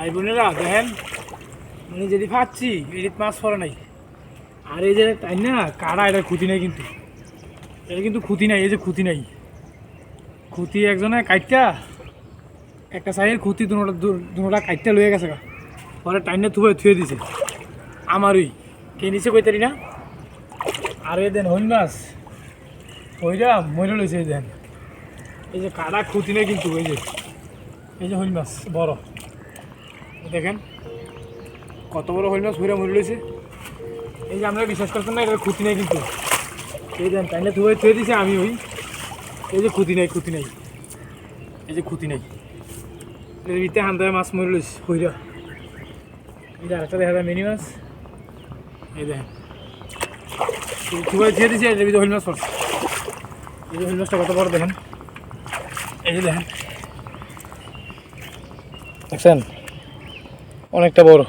ভাই বোনেরা, দেখেন মানে যদি পাচ্ছি এডিট মাছ পরে নাই। আর এই যে, তাই না, কারা এটা খুঁতি নাই কিন্তু। এটা কিন্তু খুঁতি নাই, এই যে খুঁতি নাই। খুঁতি একজনে কাইটটা, একটা সাইডের খুঁতি দুটা দুটা কাইটটা লয়ে গেছে গা। পরে টাইনে থুয়ে থুয়ে দিছে। আমারই। কে নিচে কইতারি না। আর এই দেন হইল মাছ। ওইটা মরে লইছে এই দেন। এই যে কাদা খুঁতি নেই কিন্তু, এই যে। এই যে হইল মাছ, বড়। দেখেন কত বড় হইল মাছ হইরা মরে লইছে এই যে আমরা বিশ্বাস করছেন না এটা খুঁতি নেই কিন্তু এই দেন টাইনে থুয়ে থুয়ে দিছে আমি ওই এই যে খুঁতি নেই খুঁতি নেই এই যে খুঁতি নেই এর ভিতরে মাছ মরে লইছে হইরা এই যে আরেকটা দেখা যায় মিনি মাছ এই দেখেন থুয়ে থুয়ে দিছে এর ভিতরে হইল মাছ পড়ছে এই যে হইল মাছটা কত বড় দেখেন এই যে দেখেন দেখছেন অনেকটা বড়।